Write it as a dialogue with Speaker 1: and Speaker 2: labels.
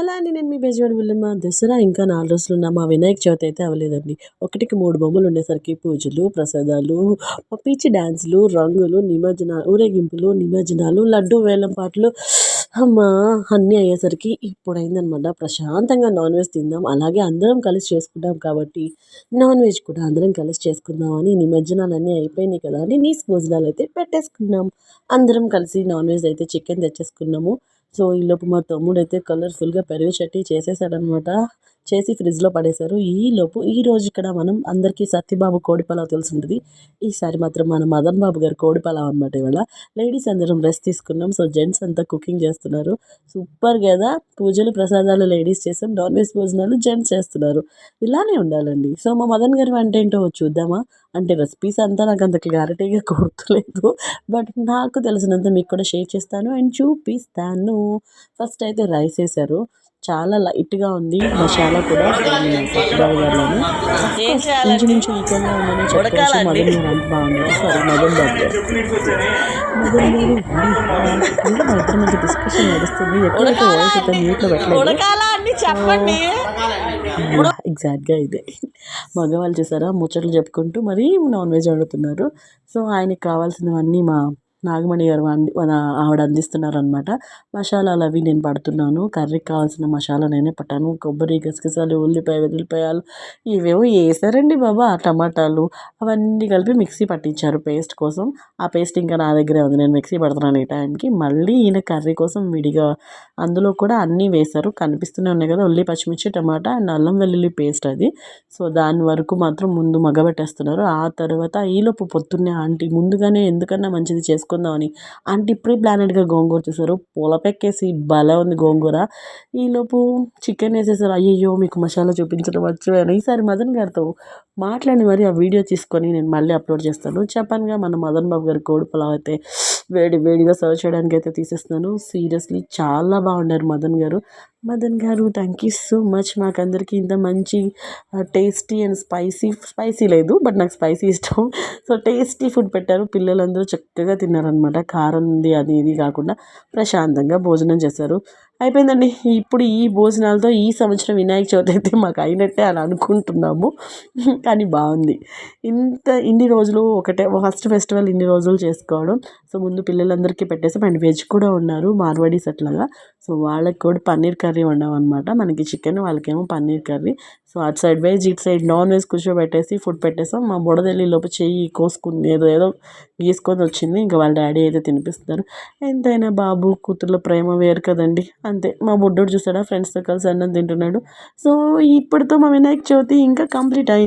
Speaker 1: ఎలా అని నేను మీ బెజవాడ వెళ్ళమ్మా దసరా ఇంకా నాలుగు రోజులు ఉన్న మా వినాయక చవితి అయితే అవ్వలేదండి. ఒకటికి మూడు బొమ్మలు ఉండేసరికి పూజలు ప్రసాదాలు పిచ్చి డ్యాన్సులు రంగులు నిమజ్జన ఊరేగింపులు నిమజ్జనాలు లడ్డు వేలం పాటలు. అమ్మ అన్నీ అయ్యేసరికి ఇప్పుడైందనమాట ప్రశాంతంగా నాన్ వెజ్ తిందాం అలాగే అందరం కలిసి చేసుకుంటాం కాబట్టి నాన్ వెజ్ కూడా అందరం కలిసి చేసుకుందాం అని అయిపోయినాయి కదా అని నీస్ భోజనాలు అయితే పెట్టేసుకున్నాం. అందరం కలిసి నాన్ వెజ్ అయితే చికెన్ తెచ్చేసుకున్నాము. సో ఈలోపు మా తమ్ముడు అయితే కలర్ఫుల్గా పెరుగు చట్నీ చేసేసాడనమాట చేసి ఫ్రిడ్జ్లో పడేశారు. ఈలోపు ఈరోజు ఇక్కడ మనం అందరికీ సత్యబాబు కోడిపలావ్ తెలిసి ఉంటుంది ఈసారి మాత్రం మన మదన్ బాబు గారు కోడిపలావ్ అనమాట ఇవాళ. లేడీస్ అందరం రెస్ట్ తీసుకున్నాం. సో జెంట్స్ అంతా కుకింగ్ చేస్తున్నారు. సూపర్ కదా పూజలు ప్రసాదాలు లేడీస్ చేసాం నాన్ వెజ్ భోజనాలు జెంట్స్ చేస్తున్నారు. ఇలానే ఉండాలండి. సో మా మదన్ గారి వంట ఏంటో చూద్దామా? అంటే రెసిపీస్ అంతా నాకు అంత క్లారిటీగా గుర్తులేదు. బట్ నాకు తెలిసినంత మీకు కూడా షేర్ చేస్తాను అండ్ చూపిస్తాను. ఫస్ట్ అయితే రైస్ వేసారు చాలా లైట్గా ఉంది. మసాలా కూడా సత్యబాబు ఇంచుమించు ఈక్వల్గా ఉందని చెప్పవచ్చు మదన్ గారు అంత బాగుంది. సారీ మదన్ బాబు. గారు మదన్ గారు ఇంకా మా ఇద్దరి మధ్య డిస్కషన్ నడుస్తుంది? ఎక్కడైతే వాయిస్ అయితే మ్యూట్లో పెట్టలేదు.
Speaker 2: చెప్పండి.
Speaker 1: ఎగ్జాక్ట్గా ఇదే. మగవాళ్ళు చూసారా ముచ్చట్లు చెప్పుకుంటూ మరీ నాన్ వెజ్ వండుతున్నారు. సో ఆయనకి కావాల్సినవన్నీ మా నాగమణి గారు అంది మన ఆవిడ అందిస్తున్నారనమాట మసాలాలు అవి నేను పడుతున్నాను. కర్రీకి కావాల్సిన మసాలా నేనే పట్టాను. కొబ్బరి గసగసాలు ఉల్లిపాయ వెల్లిపాయలు ఇవేవో వేసారండి బాబా. టమాటాలు అవన్నీ కలిపి మిక్సీ పట్టించారు పేస్ట్ కోసం. ఆ పేస్ట్ ఇంకా నా దగ్గరే ఉంది. నేను మిక్సీ పడుతున్నాను ఈ టైంకి. మళ్ళీ ఈయన కర్రీ కోసం విడిగా అందులో కూడా అన్నీ వేశారు. కనిపిస్తూనే ఉన్నాయి కదా. ఉల్లి పచ్చిమిర్చి టమాటా అండ్ అల్లం వెల్లుల్లి పేస్ట్ అది. సో దాని వరకు మాత్రం ముందు మగబెట్టేస్తున్నారు ఆ తర్వాత ఈలోపు పొద్దున్నే ఆంటీ ముందుగానే ఎందుకన్నా మంచిది చేసుకుందామని అంటే ఇప్పుడే ప్లానెడ్గా గోంగూర చేశారు పొలపెక్కేసి భలే ఉంది గోంగూర. ఈలోపు చికెన్ వేసేసారు. అయ్యయ్యో మీకు మసాలా చూపించడం మర్చిపోయాను. ఈసారి మదన్ గారితో మాట్లాడి మరి ఆ వీడియో తీసుకొని నేను మళ్ళీ అప్లోడ్ చేస్తాను. చెప్పానుగా మన మదన్ బాబు గారి కోడి పొలావ్ అయితే వేడి వేడిగా సర్వ్ చేయడానికి అయితే తీసేస్తున్నాను. సీరియస్లీ చాలా బాగున్నారు మదన్ గారు. మదన్ గారు థ్యాంక్ యూ సో మచ్ మాకు అందరికీ ఇంత మంచి టేస్టీ అండ్ స్పైసీ స్పైసీ లేదు బట్ నాకు స్పైసీ ఇష్టం. సో టేస్టీ ఫుడ్ పెట్టారు. పిల్లలందరూ చక్కగా తిన్నారనమాట కారం ఉంది అది ఇది కాకుండా ప్రశాంతంగా భోజనం చేశారు. అయిపోయిందండి. ఇప్పుడు ఈ భోజనాలతో ఈ సంవత్సరం వినాయక చవితి అయితే మాకు అయినట్టే అని అనుకుంటున్నాము. కానీ బాగుంది. ఇంత ఇన్ని రోజులు ఒకటే ఫస్ట్ ఫెస్టివల్ ఇన్ని రోజులు చేసుకోవడం. సో ముందు పిల్లలందరికీ పెట్టేసాం అండ్ వెజ్ కూడా ఉన్నారు. మార్వాడీస్ అట్లాగా. సో వాళ్ళకి కూడా పన్నీర్ కర్రీ వండమన్నమాట. మనకి చికెన్ వాళ్ళకేమో పన్నీర్ కర్రీ. సో అటు సైడ్ వెజ్ ఇటు సైడ్ నాన్ వెజ్ కూర్చోబెట్టేసి ఫుడ్ పెట్టేసాం. మా బుడదెల్లి లోపు చెయ్యి కోసుకుని ఏదో ఏదో గీసుకొని వచ్చింది. ఇంకా వాళ్ళ డాడీ అయితే తినిపిస్తున్నారు. ఎంతైనా బాబు కూతుర్ల ప్రేమ వేరు కదండి. అంతే. మా బుడ్డోడు చూసాడా ఫ్రెండ్స్తో కలిసి అన్నం తింటున్నాడు. సో ఇప్పటితో మా వినాయక చవితి ఇంకా కంప్లీట్ అయింది.